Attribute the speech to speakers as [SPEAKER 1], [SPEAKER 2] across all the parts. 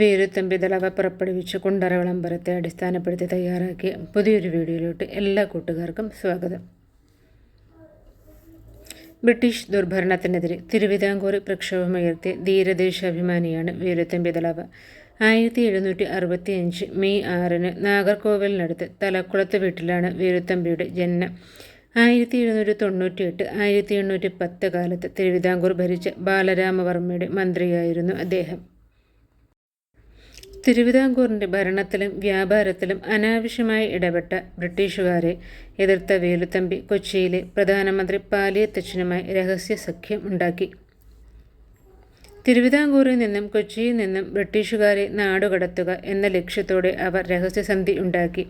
[SPEAKER 1] വീരുത്തമ്പി ദളവ പുറപ്പെടുവിച്ച കുണ്ടറ വിളംബരത്തെ അടിസ്ഥാനപ്പെടുത്തി തയ്യാറാക്കിയ പുതിയൊരു വീഡിയോയിലോട്ട് എല്ലാ കൂട്ടുകാർക്കും സ്വാഗതം. ബ്രിട്ടീഷ് ദുർഭരണത്തിനെതിരെ തിരുവിതാംകൂർ പ്രക്ഷോഭമുയർത്തിയ ധീരദേശാഭിമാനിയാണ് വീരുത്തമ്പി ദളവ ആയിരത്തി എഴുന്നൂറ്റി അറുപത്തി അഞ്ച് മെയ് ആറിന് നാഗർകോവിലിനടുത്ത് തലക്കുളത്ത് വീട്ടിലാണ് വീരുത്തമ്പിയുടെ ജനനം. ആയിരത്തി എഴുന്നൂറ്റി തൊണ്ണൂറ്റി എട്ട് ആയിരത്തി എണ്ണൂറ്റി പത്ത് കാലത്ത് തിരുവിതാംകൂർ ഭരിച്ച ബാലരാമവർമ്മയുടെ മന്ത്രിയായിരുന്നു അദ്ദേഹം. തിരുവിതാംകൂറിന്റെ ഭരണത്തിലും വ്യാപാരത്തിലും അനാവശ്യമായി ഇടപെട്ട ബ്രിട്ടീഷുകാരെ എതിർത്ത വേലുത്തമ്പി കൊച്ചിയിലെ പ്രധാനമന്ത്രി പാലിയത്തച്ഛനുമായി രഹസ്യ സഖ്യം ഉണ്ടാക്കി. തിരുവിതാംകൂറിൽ നിന്നും കൊച്ചിയിൽ നിന്നും ബ്രിട്ടീഷുകാരെ നാടുകടത്തുക എന്ന ലക്ഷ്യത്തോടെ അവർ രഹസ്യസന്ധി ഉണ്ടാക്കി.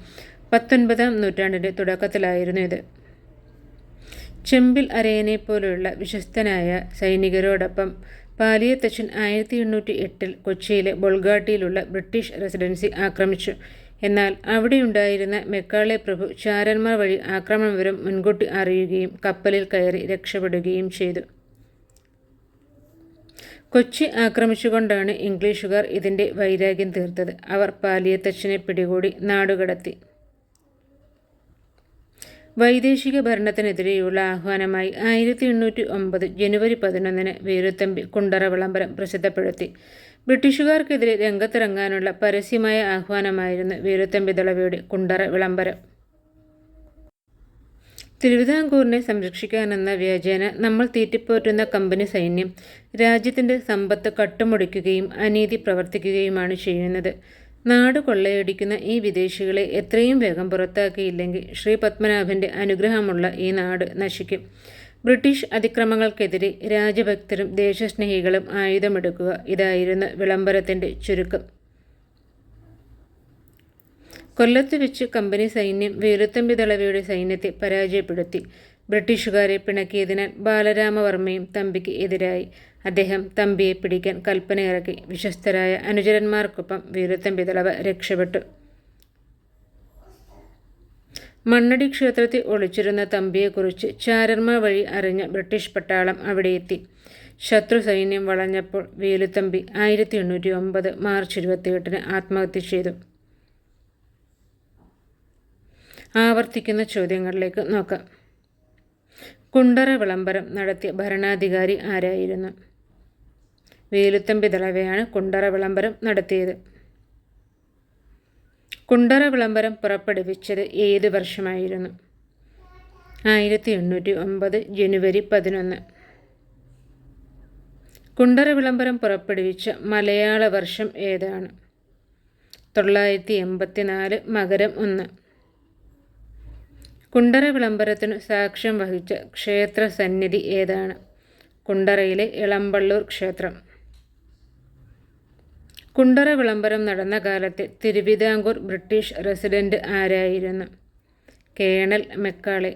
[SPEAKER 1] പത്തൊൻപതാം നൂറ്റാണ്ടിന്റെ തുടക്കത്തിലായിരുന്നു ഇത്. ചെമ്പിൽ അരയനെ പോലെയുള്ള വിശ്വസ്തനായ സൈനികരോടൊപ്പം പാലിയത്തച്ഛൻ ആയിരത്തി എണ്ണൂറ്റി എട്ടിൽ കൊച്ചിയിലെ ബൊൾഗാട്ടിയിലുള്ള ബ്രിട്ടീഷ് റെസിഡൻസി ആക്രമിച്ചു. എന്നാൽ അവിടെയുണ്ടായിരുന്ന മെക്കാളെ പ്രഭു ചാരന്മാർ വഴി ആക്രമണ വിവരം മുൻകൂട്ടി അറിയുകയും കപ്പലിൽ കയറി രക്ഷപ്പെടുകയും ചെയ്തു. കൊച്ചി ആക്രമിച്ചുകൊണ്ടാണ് ഇംഗ്ലീഷുകാർ ഇതിന്റെ വൈരാഗ്യം തീർത്തത്. അവർ പാലിയത്തച്ഛനെ പിടികൂടി നാടുകടത്തി. വൈദേശിക ഭരണത്തിനെതിരെയുള്ള ആഹ്വാനമായി ആയിരത്തി എണ്ണൂറ്റി ഒമ്പത് ജനുവരി പതിനൊന്നിന് വീരുത്തമ്പി കുണ്ടറ വിളംബരം പ്രസിദ്ധപ്പെടുത്തി. ബ്രിട്ടീഷുകാർക്കെതിരെ രംഗത്തിറങ്ങാനുള്ള പരസ്യമായ ആഹ്വാനമായിരുന്നു വീരുത്തമ്പി ദളവയുടെ കുണ്ടറ വിളംബരം. തിരുവിതാംകൂറിനെ സംരക്ഷിക്കാനെന്ന വ്യാജേന നമ്മൾ തീറ്റിപ്പോറ്റുന്ന കമ്പനി സൈന്യം രാജ്യത്തിന്റെ സമ്പത്ത് കട്ടുമുടിക്കുകയും അനീതി പ്രവർത്തിക്കുകയുമാണ് ചെയ്യുന്നത്. നാട് കൊള്ളയടിക്കുന്ന ഈ വിദേശികളെ എത്രയും വേഗം പുറത്താക്കിയില്ലെങ്കിൽ ശ്രീ പത്മനാഭന്റെ അനുഗ്രഹമുള്ള ഈ നാട് നശിക്കും. ബ്രിട്ടീഷ് അതിക്രമങ്ങൾക്കെതിരെ രാജഭക്തരും ദേശസ്നേഹികളും ആയുധമെടുക്കുക ഇതായിരുന്നു വിളംബരത്തിന്റെ ചുരുക്കം. കൊല്ലത്ത് വെച്ച് കമ്പനി സൈന്യം വീരത്തമ്പി ദളവയുടെ സൈന്യത്തെ പരാജയപ്പെടുത്തി. ബ്രിട്ടീഷുകാരെ പിണക്കിയതിനാൽ ബാലരാമവർമ്മയും തമ്പിക്ക് എതിരായി. അദ്ദേഹം തമ്പിയെ പിടിക്കാൻ കൽപ്പനയിറക്കി. വിശ്വസ്തരായ അനുചരന്മാർക്കൊപ്പം വീരത്തമ്പി ദളവ രക്ഷപ്പെട്ടു. മണ്ണടി ക്ഷേത്രത്തിൽ ഒളിച്ചിരുന്ന തമ്പിയെക്കുറിച്ച് ചാരന്മാർ വഴി അറിഞ്ഞ ബ്രിട്ടീഷ് പട്ടാളം അവിടെയെത്തി ശത്രു സൈന്യം വളഞ്ഞപ്പോൾ വേലുത്തമ്പി ആയിരത്തി എണ്ണൂറ്റി ഒമ്പത് മാർച്ച് ഇരുപത്തിയെട്ടിന് ആത്മഹത്യ ചെയ്തു. ആവർത്തിക്കുന്ന ചോദ്യങ്ങളിലേക്ക് നോക്കാം. കുണ്ടറ വിളംബരം നടത്തിയ ഭരണാധികാരി ആരായിരുന്നു? വേലുത്തമ്പി ദളവയാണ് കുണ്ടറ വിളംബരം നടത്തിയത്. കുണ്ടറ വിളംബരം പുറപ്പെടുവിച്ചത് ഏത് വർഷമായിരുന്നു? ആയിരത്തി എണ്ണൂറ്റി ഒമ്പത് ജനുവരി പതിനൊന്ന്. കുണ്ടറ വിളംബരം പുറപ്പെടുവിച്ച മലയാള വർഷം ഏതാണ്? തൊള്ളായിരത്തി എൺപത്തിനാല് മകരം ഒന്ന്. കുണ്ടറ വിളംബരത്തിനു സാക്ഷ്യം വഹിച്ച ക്ഷേത്ര സന്നിധി ഏതാണ്? കുണ്ടറയിലെ ഇളമ്പള്ളൂർ ക്ഷേത്രം. കുണ്ടറ വിളംബരം നടന്ന കാലത്തെ തിരുവിതാംകൂർ ബ്രിട്ടീഷ് റെസിഡന്റ് ആരായിരുന്നു? Colonel Macaulay.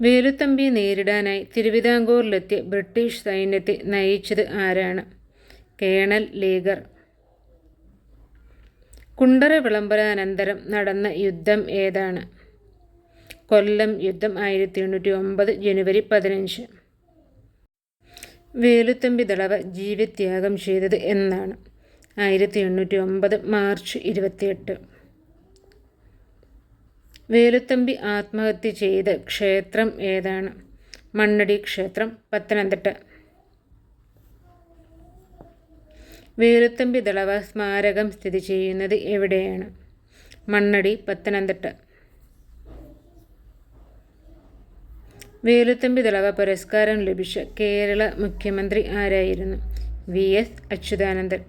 [SPEAKER 1] വേലുത്തമ്പി നേരിടാനായി തിരുവിതാംകൂറിലെത്തിയ ബ്രിട്ടീഷ് സൈന്യത്തെ നയിച്ചത് ആരാണ്? കേണൽ ലീഗർ. കുണ്ടറ വിളംബരാനന്തരം നടന്ന യുദ്ധം ഏതാണ്? കൊല്ലം യുദ്ധം ആയിരത്തി എണ്ണൂറ്റി ഒമ്പത് ജനുവരി പതിനഞ്ച്. വേലുത്തമ്പി ദളവ ജീവത്യാഗം ചെയ്തത് എന്നാണ്. ആയിരത്തി എണ്ണൂറ്റി ഒമ്പത് മാർച്ച് ഇരുപത്തിയെട്ട്. വേലുത്തമ്പി ആത്മഹത്യ ചെയ്ത ക്ഷേത്രം ഏതാണ്? മണ്ണടി ക്ഷേത്രം പത്തനംതിട്ട. വേലുത്തമ്പി ദളവ സ്മാരകം സ്ഥിതി ചെയ്യുന്നത് എവിടെയാണ്? മണ്ണടി പത്തനംതിട്ട. വേലുത്തമ്പി ദളവ പുരസ്കാരം ലഭിച്ച കേരള മുഖ്യമന്ത്രി ആരായിരുന്നു? വി. എസ്. അച്യുതാനന്ദൻ.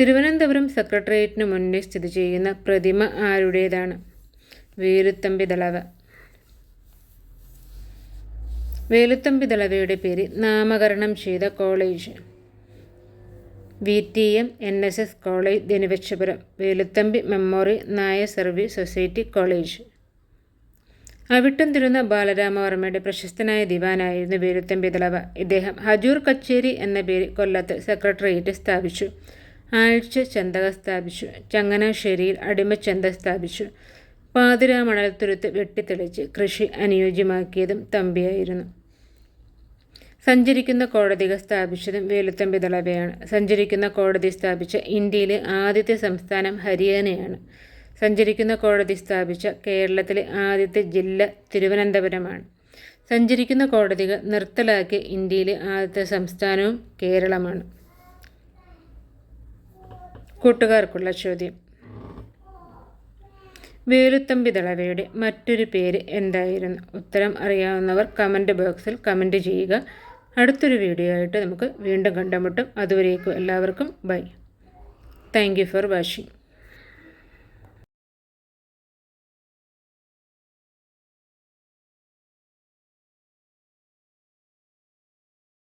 [SPEAKER 1] തിരുവനന്തപുരം സെക്രട്ടേറിയറ്റിന് മുന്നിൽ സ്ഥിതി ചെയ്യുന്ന പ്രതിമ ആരുടേതാണ്? വേലുത്തമ്പി ദളവ. വേലുത്തമ്പി ദളവയുടെ പേരിൽ നാമകരണം ചെയ്ത college. V. T. M. N. S. S. College Dhanuvachapuram Veluthampi memorial Nair service society college. Avittom Thirunal ബാലരാമവർമ്മയുടെ പ്രശസ്തനായ ദിവാനായിരുന്നു വേലുത്തമ്പി ദളവ ഇദ്ദേഹം ഹജൂർ കച്ചേരി എന്ന പേരിൽ കൊല്ലത്ത് സെക്രട്ടേറിയറ്റ് സ്ഥാപിച്ചു ആഴ്ച ചന്തക സ്ഥാപിച്ചു ചങ്ങനാശ്ശേരിയിൽ അടിമച്ചന്ത സ്ഥാപിച്ചു പാതിരാമണൽത്തുരുത്ത് വെട്ടിത്തെളിച്ച് കൃഷി അനുയോജ്യമാക്കിയതും തമ്പിയായിരുന്നു. സഞ്ചരിക്കുന്ന കോടതികൾ സ്ഥാപിച്ചതും വേലുത്തമ്പി ദളവയാണ് സഞ്ചരിക്കുന്ന കോടതി സ്ഥാപിച്ച ഇന്ത്യയിലെ ആദ്യത്തെ സംസ്ഥാനം ഹരിയാനയാണ്. സഞ്ചരിക്കുന്ന കോടതി സ്ഥാപിച്ച കേരളത്തിലെ ആദ്യത്തെ ജില്ല തിരുവനന്തപുരമാണ്. സഞ്ചരിക്കുന്ന കോടതികൾ നിർത്തലാക്കിയ ഇന്ത്യയിലെ ആദ്യത്തെ സംസ്ഥാനവും കേരളമാണ്. കൂട്ടുകാർക്കുള്ള ചോദ്യം. വേലുത്തമ്പി ദളവയുടെ മറ്റൊരു പേര് എന്തായിരുന്നു? ഉത്തരം അറിയാവുന്നവർ കമന്റ് ബോക്സിൽ കമന്റ് ചെയ്യുക. അടുത്തൊരു വീഡിയോ ആയിട്ട് നമുക്ക് വീണ്ടും കണ്ടുമുട്ടും. അതുവരേക്കും എല്ലാവർക്കും bye thank you for watching